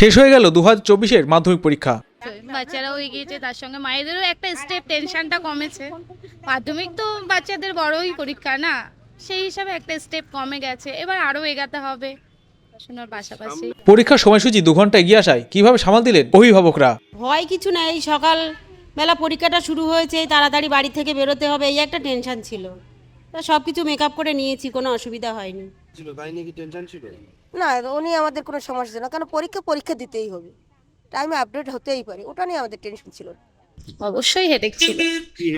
শেষ হয়ে গেল দু হাজার চব্বিশের মাধ্যমিক পরীক্ষা। বাচ্চারা বাচ্চারাও এগিয়েছে তার সঙ্গে মায়েদেরও একটা স্টেপ টেনশনটা কমেছে। মাধ্যমিক তো বাচ্চাদের বড়ই পরীক্ষা না? সেই হিসাবে একটা স্টেপ কমে গেছে এবার আরও এগাতে হবে পড়াশোনার পাশাপাশি। পরীক্ষার সময়সূচি দু ঘণ্টা এগিয়ে আসায় কীভাবে সামাল দিলেন অভিভাবকরা? ভয় কিছু নেই সকাল বেলা পরীক্ষাটা শুরু হয়েছে তাড়াতাড়ি বাড়ি থেকে বেরোতে হবে এই একটা টেনশন ছিল। তা সব কিছু মেকআপ করে নিয়েছি কোনো অসুবিধা হয়নি। ছিল তাই নিয়ে কি টেনশন ছিল? না উনি আমাদের কোনো সমস্যা ছিল না। কারণ পরীক্ষা পরীক্ষা দিতেই হবে। টাইমে আপডেট হতেই পারে। ওটা নিয়ে আমাদের টেনশন ছিল না। অবশ্যই হেডেক ছিল।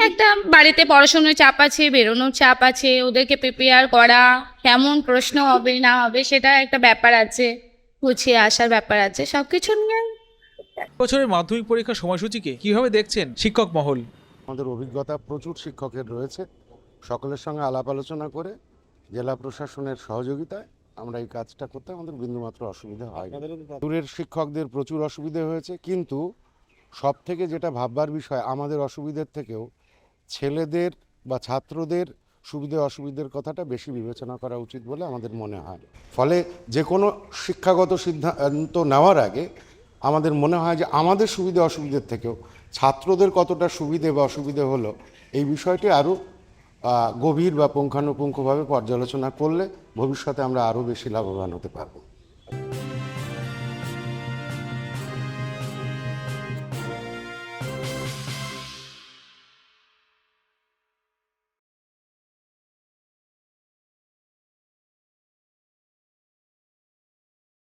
একটা বাড়িতে পড়াশোনার চাপ আছে বেরোনোর চাপ আছে ওদেরকে প্রিপেয়ার করা কেমন প্রশ্ন হবে না হবে সেটা একটা ব্যাপার আছে গুছিয়ে আসার ব্যাপার আছে সব কিছু নিয়ে বছরের মাধ্যমিক পরীক্ষার সময়সূচিকে কীভাবে দেখছেন শিক্ষক মহল? আমাদের অভিজ্ঞতা প্রচুর শিক্ষকের রয়েছে। সকলের সঙ্গে আলাপ আলোচনা করে জেলা প্রশাসনের সহযোগিতায় আমরা এই কাজটা করতে আমাদের বিন্দুমাত্র অসুবিধা হয় দূরের শিক্ষকদের প্রচুর অসুবিধে হয়েছে কিন্তু সব থেকে যেটা ভাববার বিষয় আমাদের অসুবিধের থেকেও ছেলেদের বা ছাত্রদের সুবিধে অসুবিধের কথাটা বেশি বিবেচনা করা উচিত বলে আমাদের মনে হয়। ফলে যে কোনো শিক্ষাগত সিদ্ধান্ত নেওয়ার আগে আমাদের মনে হয় যে আমাদের সুবিধে অসুবিধের থেকেও ছাত্রদের কতটা সুবিধে বা অসুবিধে হলো এই বিষয়টি আরও গভীর বা পুঙ্খানুপুঙ্খভাবে পর্যালোচনা করলে ভবিষ্যতে আমরা আরও বেশি লাভবান হতে পারব।